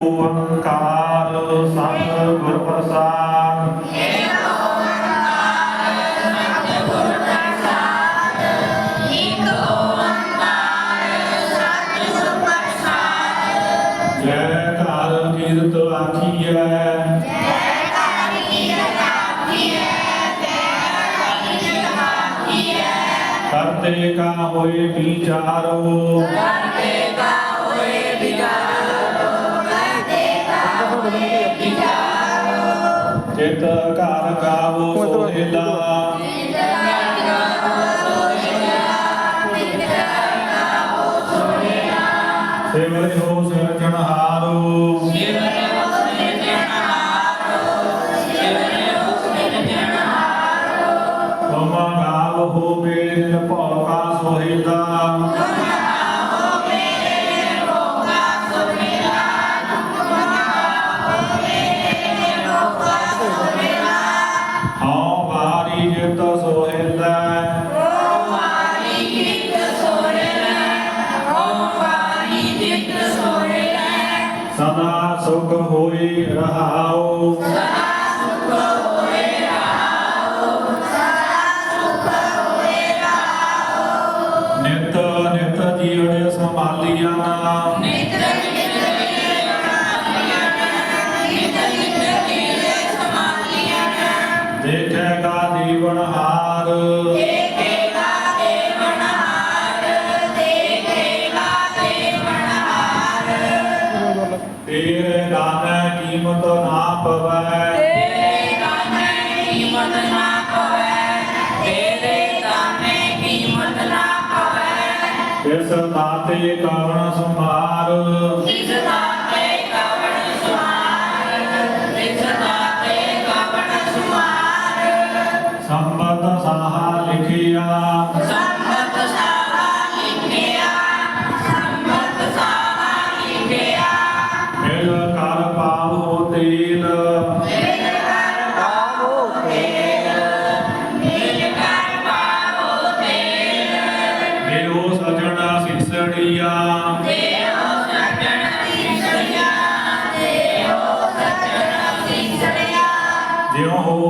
ਓੰਕਾਰ ਸਤਿਗੁਰ ਪ੍ਰਸਾਦ ਜੈ ਘਰ ਕੀਰਤ ਆਖੀਐ ਕਰਤੇ ਕਾ ਹੋਏ ਵਿਚਾਰੋ Kita kargavo sohila. ਸਦਾ ਸੁਖ ਹੋਈ ਰਹਾਉ ਨਿਤ ਨਿਤ ਜੀਵੜੇ ਸੰਭਾਲੀਆਂ। ਦੇਖੇਗਾ ਇਸ ਮਾਤੇ ਕਵਣ ਸੰਭਾਰ। ਸੰਬਤ ਜਿਉ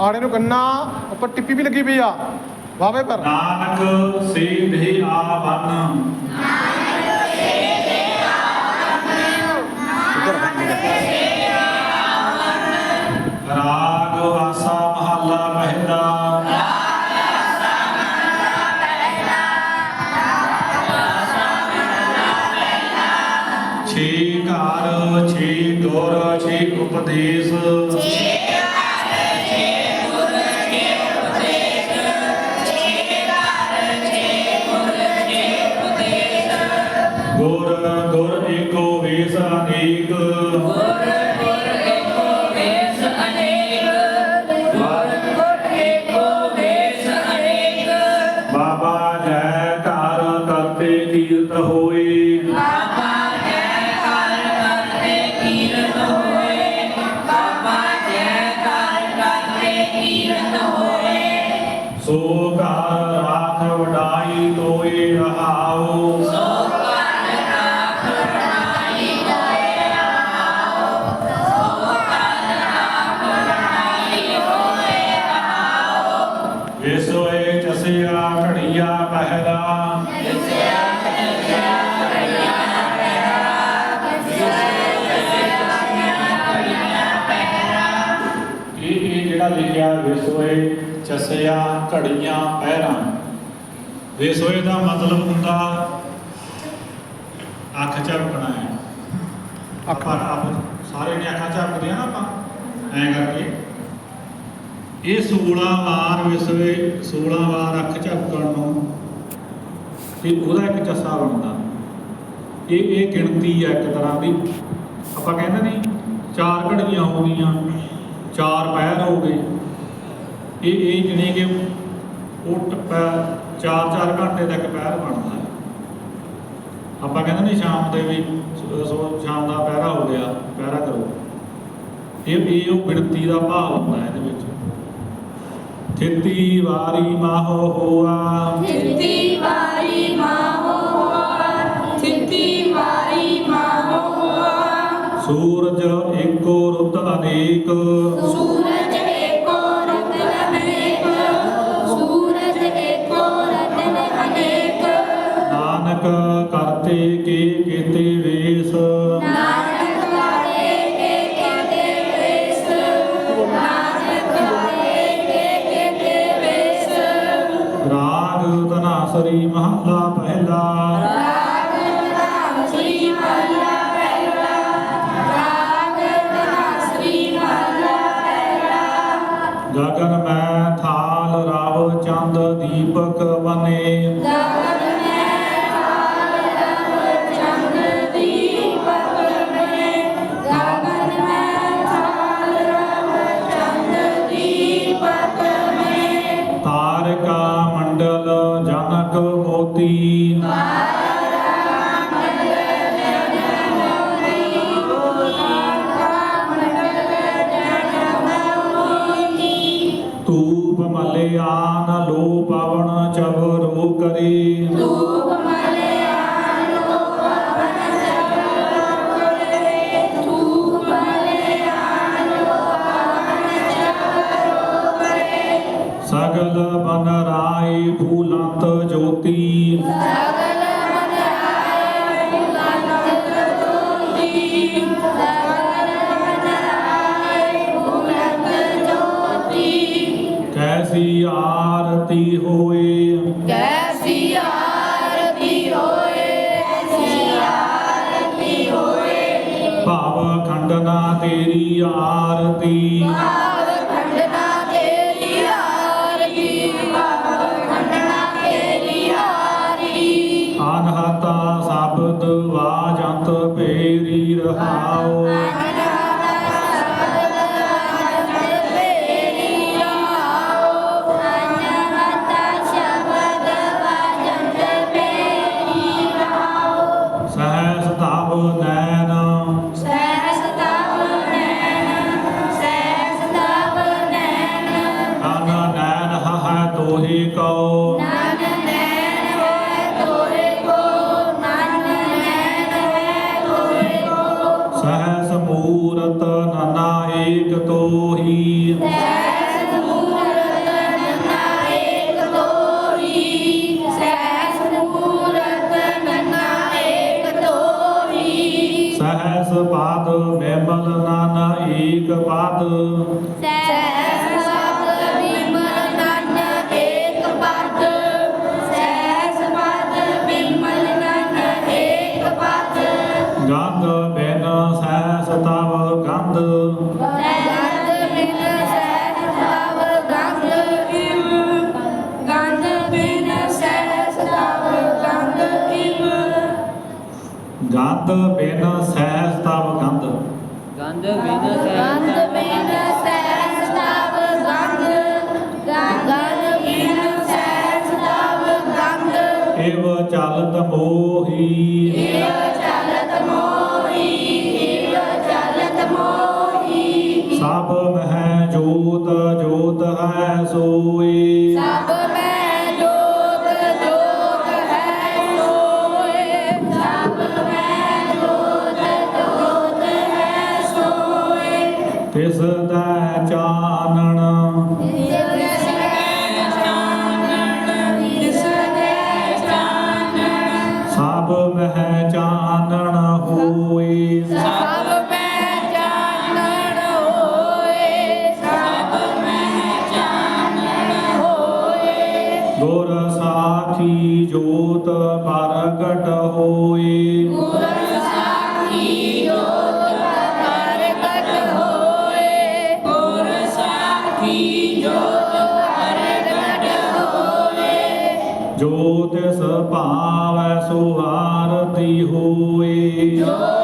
ਆੜੇ ਨੂੰ ਗੰਨਾ ਉੱਪਰ ਟਿੱਪੀ ਵੀ ਲੱਗੀ ਪਈ ਆ। ਵਾਵੇ ਪਰ। ਨਾਨਕ ਸੇਧ ਆਵਨ। ਰਾਗ ਆਸਾ ਮਹੱਲਾ ਪਹਿਲਾ ਛੇ ਘਰ, ਛੇ ਗੁਰ ਛੇ ਉਪਦੇਸ਼। ਗੁਰ ਗੁਰ ਏਕੋ ਵੇਸ ਅਨੇਕ ਬਾਬਾ ਘੜੀਆਂ ਪਹਿਰਾ ਇਹ ਇਹ ਜਿਹੜਾ ਲਿਖਿਆ ਵਿਸੋਏ ਚਸਿਆ ਘੜੀਆਂ ਪਹਿਰਾਂ ਵਿਸੋਏ ਦਾ ਮਤਲਬ ਹੁੰਦਾ ਅੱਖ ਝਪਕਣਾ ਹੈ। ਆਪਾਂ ਆਪ ਸਾਰੇ ਨੇ ਅੱਖਾਂ ਝਪਕਦੇ ਆ ਨਾ ਆਪਾਂ। ਐਂ ਕਰਕੇ। ਇਹ 16 ਵਾਰ ਵਿਸਵੇ 16 ਵਾਰ ਅੱਖ ਝਪਕਣ ਨੂੰ ਤੇ ਉਹਦਾ ਇੱਕ ਜੱਸਾ ਬਣਦਾ। ਇਹ ਇਹ ਗਿਣਤੀ ਹੈ ਇੱਕ ਤਰ੍ਹਾਂ ਦੀ। ਆਪਾਂ ਕਹਿੰਦੇ ਨਹੀਂ ਚਾਰ ਘੜੀਆਂ ਹੋ ਗਈਆਂ, ਚਾਰ ਪੈਰ ਹੋ ਗਏ। ਇਹ ਇਹ ਜਿਹੜੇ ਕਿ ਉਹ ਟੱਪਾ ਚਾਰ ਚਾਰ ਘੰਟੇ ਤੱਕ ਇੱਕ ਪੈਰ ਬਣਦਾ। ਹੈ ਆਪਾਂ ਕਹਿੰਦੇ ਨਹੀਂ ਸ਼ਾਮ ਦੇ ਵੀ ਸੋ, ਸ਼ਾਮ ਦਾ ਪਹਿਰਾ ਹੋ ਗਿਆ, ਪਹਿਰਾ ਕਰੋ। ਇਹ ਇਹ ਉਹ ਗਿਣਤੀ ਦਾ ਭਾਵ ਹੁੰਦਾ ਇਹਦੇ ਵਿੱਚ। ਥਿਤੀ ਵਾਰੀ ਮਾਹੋ ਹੋਆ। ਥਿਤੀ ਵਾਰੀ ਮਾਹੋ ਹੋਆ ਥਿਤੀ ਵਾਰੀ ਮਾਹੋ ਹੋਆ। ਸੂਰਜ ਏਕੋ ਰੁੱਤ ਅਨੇਕ ਸੂਰਜ ਏਕੋ ਰਤਨ ਅਨੇਕ ਸੂਰਜ ਏਕੋ ਰਤਨ ਅਨੇਕ ਨਾਨਕ ਕਰਤੇ ਕੇ Amen. ਸਗਲ ਬਨ ਰਾਏ ਫੂਲੰਤ ਜੋਤੀ। ਸਗਲ ਮਨ ਆਏ ਬੁਲੰਦ ਜੋਤੀ। ਵਾਜ ਵਾਜੰਤ ਪੇਰੀ ਰਹਾਓ। ਏਕ ਪਦ ਸੈਸ ਪਦ ਬਿਮਲ ਨਨ ਏਕ ਪਦ। ਸੈਸ ਪਦ ਬਿਮਲ ਨਨ ਏਕ ਪਦ। ਗੰਧ ਬਿਨ ਸਹਿਸ ਤਵ ਗੰਧ। ਗੰਧ ਬਿਨ ਸੈਸ ਤਵ ਗੰਧ। ਇਮ ਗੰਧ ਬਿਨ ਸੈਸ ਤਵ ਗੰਧ ਇਮ ਗੰਧ ਬਿਨ ਸਹਿਸ ਤਵ ਗੰਧ। ਗੰਧ ਬਿਨ ਗੰਧ ਸਹਿਤ ਬਿਨ ਸੈਸ ਤਵ ਗੰਧ ਗੰਧ ਬਿਨ ਸੈਸ ਤਵ ਗੰਧ ਏਵ ਚਲਤ ਮੋਹੀ। হয়ে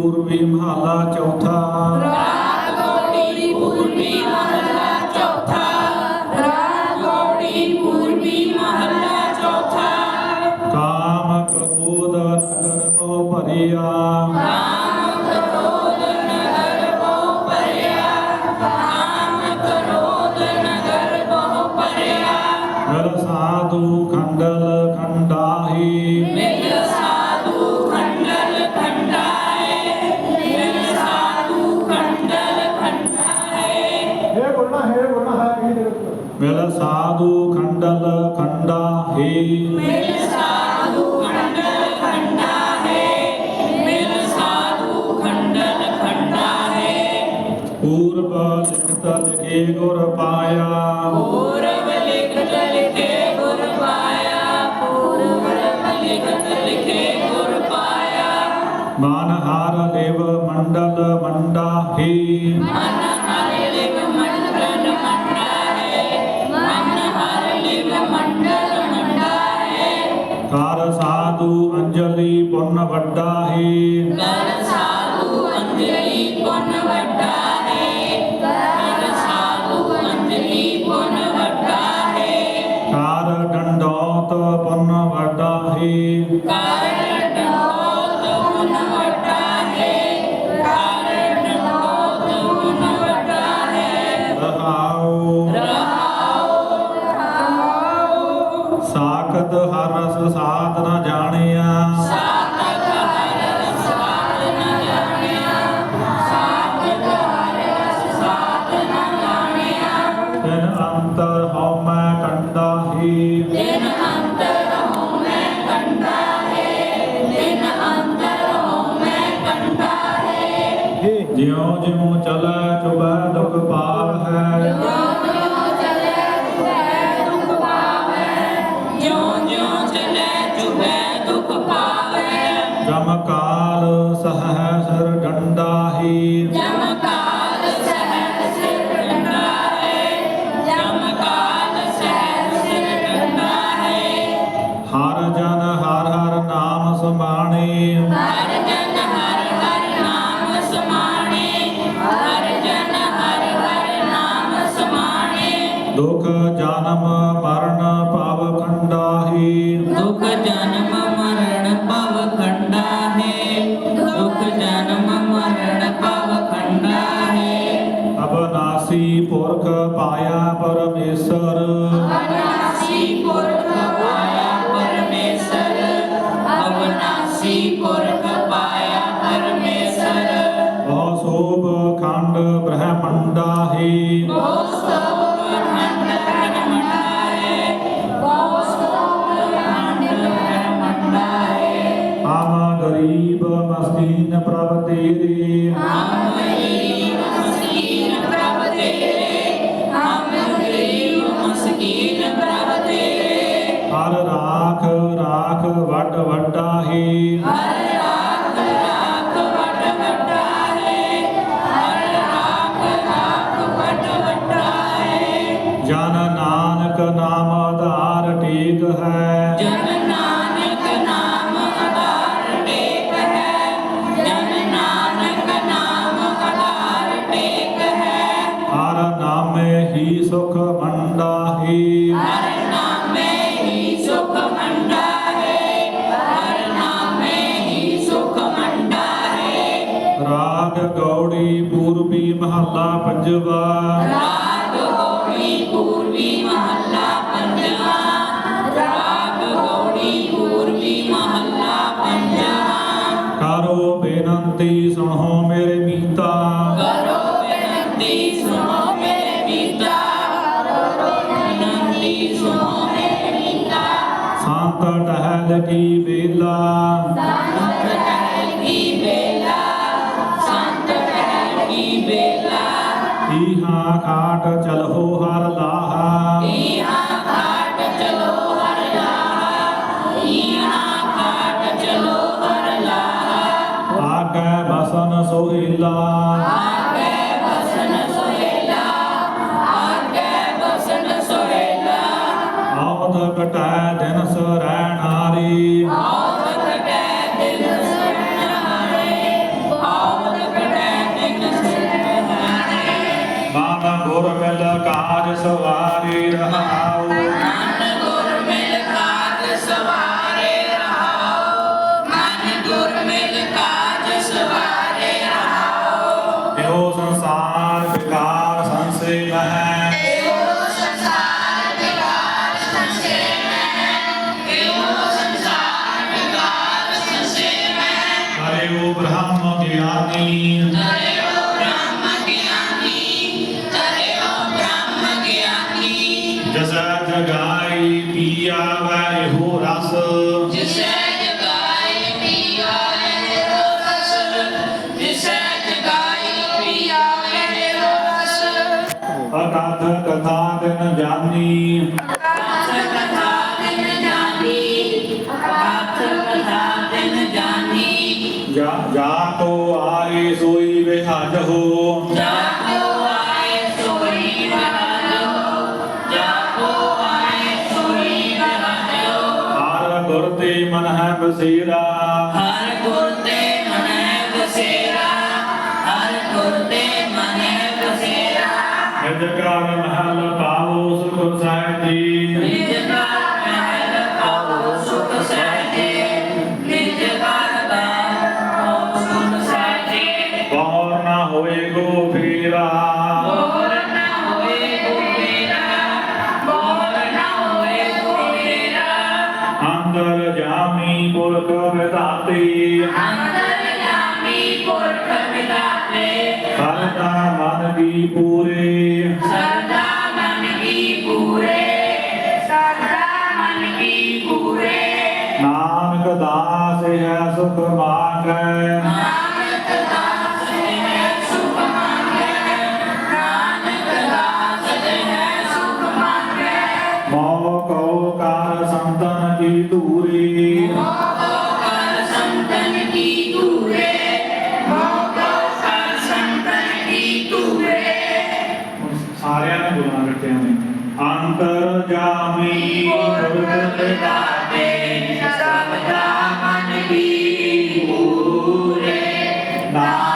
ਪੂਰਬੀ ਮਹਲਾ ਚੌਥਾ। ਰਾਗੋੜੀ ਪੂਰਬੀ ਮਹੱਲਾ ਚੌਥਾ। ਰਾਗੋੜੀ ਪੂਰਬੀ ਮਹੱਲਾ ਚੌਥਾ। ਕਾਮ ਕ੍ਰੋਧ ਨਗਰ ਕੋ ਭਰਿਆ। ਕਾਮ ਕ੍ਰੋਧ ਭਰਿਆ। ਕਾਮ ਭਰਿਆ। ਸਾਧੂ ਖੰਡਲ ਖੰਡਲ ਖੰਡਾਹੀ ਮਿਲ ਸਾਧੂ ਖੰਡਲ ਖੰਡਾ ਹੈ। ਮਿਲ ਸਾਧੂ ਖੰਡਲ ਖੰਡਾ ਹੈ। ਪੂਰਬ ਲਿਖਤ ਲਿਖੇ ਗੁਰ ਪਾਇਆ। ਪੂਰਬ ਲਿਖਤ ਲਿਖੇ ਗੁਰ ਪਾਇਆ। ਪੂਰਬ ਲਿਖਤ ਲਿਖੇ ਗੁਰ ਪਾਇਆ। ਮਨ ਹਰ ਦੇਵ ਮੰਡਲ ਮੰਡਾਹੀ ਮਨ ਹਰ ਲਿਵ ਮੰਡਲ ਕਰ ਸਾਧੂ ਅੰਜਲੀ ਪੁੰਨ ਵੱਡਾਹੀ ਕਰ ਸਾਧੂ ਕੰਡਾਹੀ ਦਿਨ ਅੰਤਰ ਹੋਮੈ ਕੰਡਾ ਹੈ ਦਿਨ ਅੰਤਰ ਹੋਮੈ ਕੰਡਾ ਹੈ ਜਿਉ ਜਿਉ ਚਲੈ ਚੁਬੈ ਦੁਖ ਪਾਰ ਹੈ। ਜਿਉਂ-ਜਿਉਂ ਚਲੇ ਚੁਬੈ ਦੁਖ ਪਾਵੈ ਜਮ ਕਾਲ ਸਹਸਰ ਡੰਡਾਹੀ ਜਮ ਕਾਲ ਸੰਤ ਟਹਿਲ ਕੀ ਵੇਲਾ। ਸੰਤ ਟਹਿਲ ਕੀ ਵੇਲਾ। ਸੰਤ ਟਹਿਲ ਕੀ ਵੇਲਾ। ਈਹਾ ਖਾਟ ਚਲੋ ਹਰ ਲਾਹਾ। ਈਹਾ ਖਾਟ ਚਲੋ ਹਰ ਲਾਹਾ। ਈਹਾ ਖਾਟ ਚਲੋ ਹਰ ਲਾਹਾ। ਆਗੇ ਬਸਨ ਸੋਹਿਲਾ। ਆਗੇ ਕਟੈ ਦਿਨ ਸਰੈ ਨਾਰੀ ਆਵਤ ਕਟੈ ਦਿਨ ਸਰੈ ਨਾਰੀ ਆਵਤ ਕਟੈ ਦਿਨ ਸਰੈ ਨਾਰੀ ਮਾਤਾ ਗੁਰ ਮਿਲ ਕਾਜ ਸਵਾਰੀ ਰਹਾ ਜਗਾਈ ਪੀਆ ਵੈ ਹੋ ਰਸ। ਜਿਸੈ ਜਗਾਈ ਪੀਆ ਵੈ ਹੋ ਰਸ। ਜਿਸੈ ਜਗਾਈ ਪੀਆ ਵੈ ਹੋ ਰਸ। ਅਕਾਥ ਕਥਾ ਦਿਨ ਜਾਨੀ। ਅਕਾਥ ਕਥਾ ਦਿਨ ਜਾਨੀ। ਅਕਾਥ ਕਥਾ ਦਿਨ ਜਾਨੀ। ਜਾ ਜਾ ਤੋ ਆਏ ਸੋਈ ਵਿਹਾਜ ਹੋ। ਜਾ ਮਨ ਹੈ ਬਸੇਰਾ। ਹਰ ਗੁਰ ਤੇ ਮਨ ਹੈ ਬਸੇਰਾ ਹਰ ਗੁਰ ਤੇ ਮਨ ਹੈ ਬਸੇਰਾ। ਨਿਜ ਕਾਰਨ ਹਲ ਪਾਵੋ ਸੁਖ ਸਾਹਿਬ ਜੀ now.